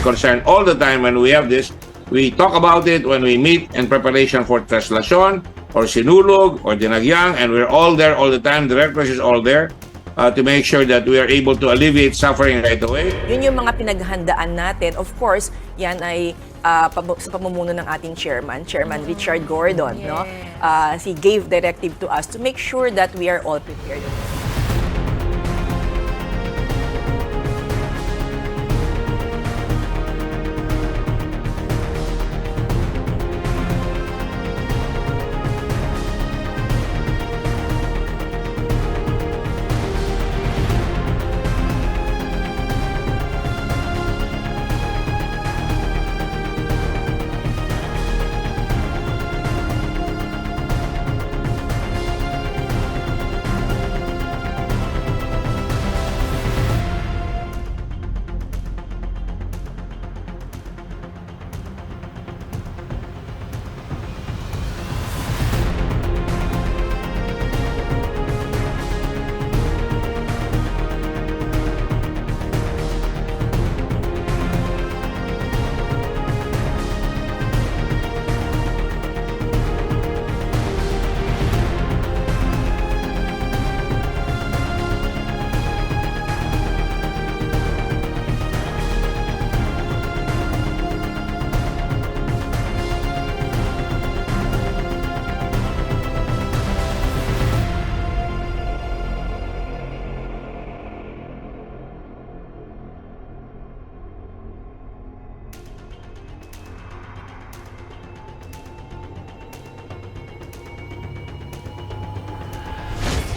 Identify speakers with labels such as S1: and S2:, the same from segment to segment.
S1: concerned all the time when we have this. We talk about it when we meet in preparation for translation or sinulog or dinagyang and we're all there all the time. The Red Cross is all there uh, to make sure that we are able to alleviate suffering right away.
S2: Yun yung mga pinaghandaan natin. Of course, yan ay pam- sa pamumuno ng ating chairman, Chairman Richard Gordon. No? Ah, he gave directive to us to make sure that we are all prepared.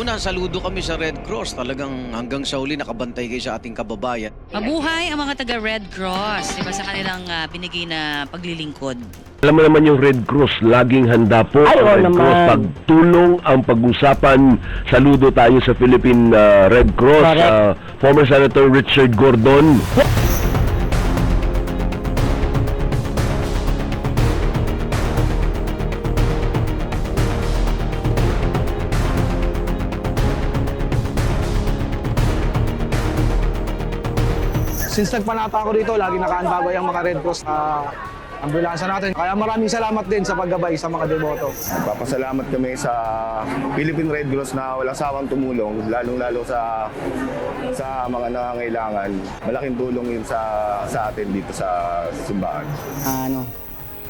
S3: Una, saludo kami sa Red Cross. Talagang hanggang sa huli nakabantay kayo sa ating kababayan.
S4: Mabuhay ang mga taga Red Cross, di ba, sa kanilang ah, binigay na paglilingkod.
S5: Alam mo naman yung Red Cross, laging handa po
S6: Ay,
S5: ang
S6: oo
S5: Red
S6: naman.
S5: Cross. Pagtulong ang pag-usapan, saludo tayo sa Philippine uh, Red Cross.
S6: Correct.
S5: uh, former Senator Richard Gordon.
S7: Since nagpanata ako dito, lagi nakaanbabay ang mga Red Cross na ambulansya natin. Kaya maraming salamat din sa paggabay sa mga deboto.
S8: Papasalamat kami sa Philippine Red Cross na walang sawang tumulong, lalong-lalo sa sa mga nangangailangan. Malaking tulong yun sa sa atin dito sa simbahan.
S6: ano,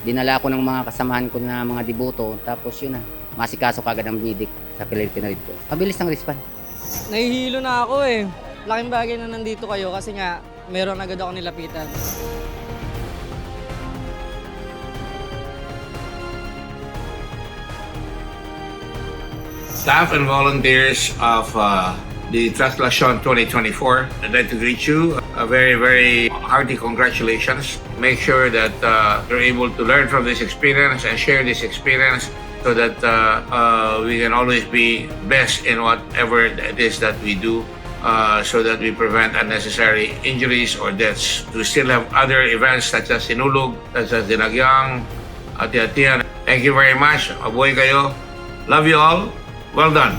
S6: dinala ko ng mga kasamahan ko na mga deboto, tapos yun na, masikaso kagad ang bidik sa Philippine Red Cross. Mabilis ng response.
S9: Nahihilo na ako eh. Laking bagay na nandito kayo kasi nga meron agad ako nilapitan.
S1: Staff and volunteers of uh, the Translation 2024, I'd like to greet you. A very, very hearty congratulations. Make sure that uh, you're able to learn from this experience and share this experience so that uh, uh, we can always be best in whatever it is that we do. Uh, so that we prevent unnecessary injuries or deaths. We still have other events such as Sinulog, such as Dinagyang, Ati-Atian. Thank you very much. Mabuhay kayo. Love you all. Well done.